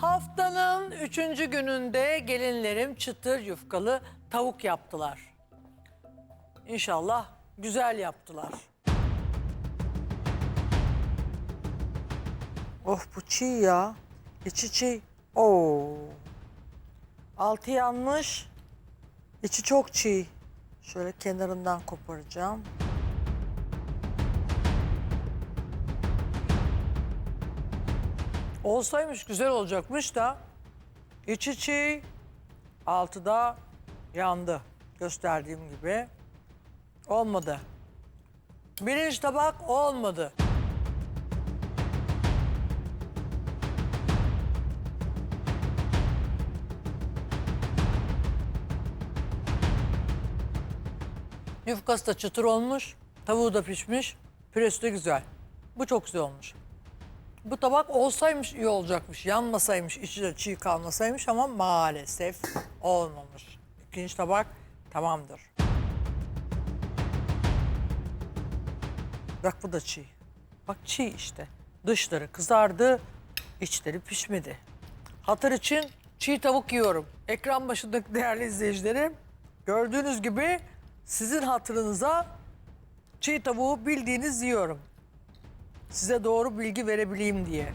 Haftanın üçüncü gününde gelinlerim çıtır yufkalı tavuk yaptılar. İnşallah güzel yaptılar. Of bu çiğ ya. İçi çiğ. Oo. Altı yanmış. İçi çok çiğ. Şöyle kenarından koparacağım. Olsaymış güzel olacakmış da içi çiğ, altı da yandı. Gösterdiğim gibi. Olmadı. Birinci tabak olmadı. Yufkası da çıtır olmuş, tavuğu da pişmiş, püresi de güzel. Bu çok güzel olmuş. Bu tabak olsaymış iyi olacakmış. Yanmasaymış, içi de çiğ kalmasaymış ama maalesef olmamış. İkinci tabak tamamdır. Bak bu da çiğ. Bak çiğ işte. Dışları kızardı, içleri pişmedi. Hatır için çiğ tavuk yiyorum. Ekran başındaki değerli izleyicilerim, gördüğünüz gibi sizin hatırınıza çiğ tavuğu bildiğiniz yiyorum size doğru bilgi verebileyim diye.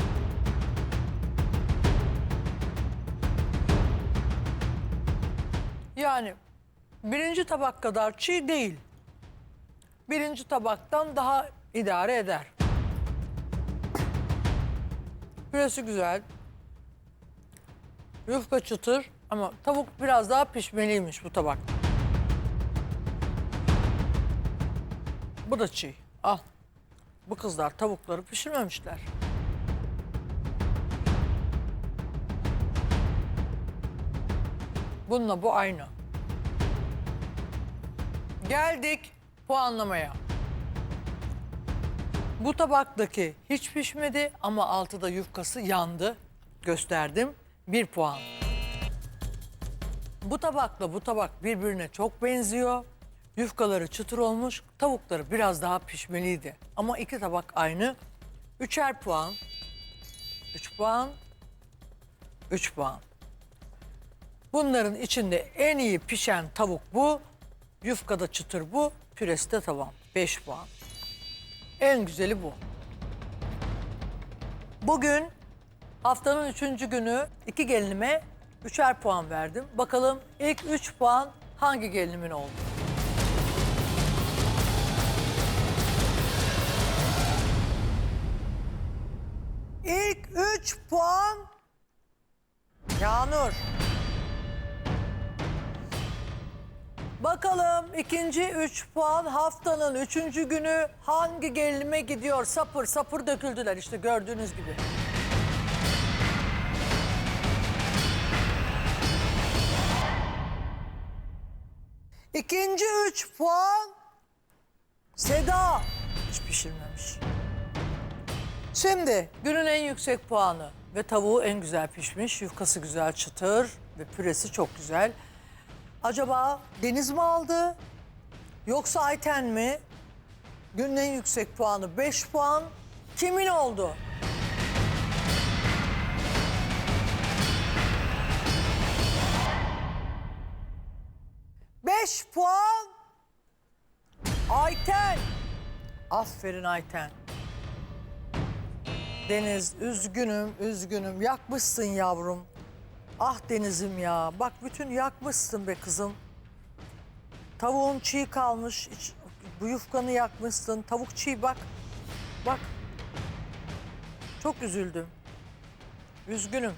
Yani birinci tabak kadar çiğ değil. Birinci tabaktan daha idare eder. Püresi güzel. Yufka çıtır ama tavuk biraz daha pişmeliymiş bu tabak. Bu da çiğ. Al. Bu kızlar tavukları pişirmemişler. Bununla bu aynı. Geldik puanlamaya. Bu tabaktaki hiç pişmedi ama altıda yufkası yandı. Gösterdim. Bir puan. Bu tabakla bu tabak birbirine çok benziyor. Yufkaları çıtır olmuş, tavukları biraz daha pişmeliydi. Ama iki tabak aynı. Üçer puan. Üç puan. Üç puan. Bunların içinde en iyi pişen tavuk bu. Yufkada çıtır bu. Püresi de tamam. Beş puan. En güzeli bu. Bugün haftanın üçüncü günü iki gelinime üçer puan verdim. Bakalım ilk üç puan hangi gelinimin oldu? İlk üç puan Yağnur. Bakalım ikinci üç puan haftanın üçüncü günü hangi gelinime gidiyor? Sapır sapır döküldüler işte gördüğünüz gibi. İkinci üç puan Seda hiç pişirmemiş. Şimdi günün en yüksek puanı ve tavuğu en güzel pişmiş. Yufkası güzel çıtır ve püresi çok güzel. Acaba Deniz mi aldı yoksa Ayten mi? Günün en yüksek puanı 5 puan. Kimin oldu? Beş puan. Ayten. Aferin Ayten. Deniz üzgünüm, üzgünüm. Yakmışsın yavrum. Ah Deniz'im ya. Bak bütün yakmışsın be kızım. Tavuğun çiğ kalmış. iç- bu yufkanı yakmışsın. Tavuk çiğ bak. Bak. Çok üzüldüm. Üzgünüm.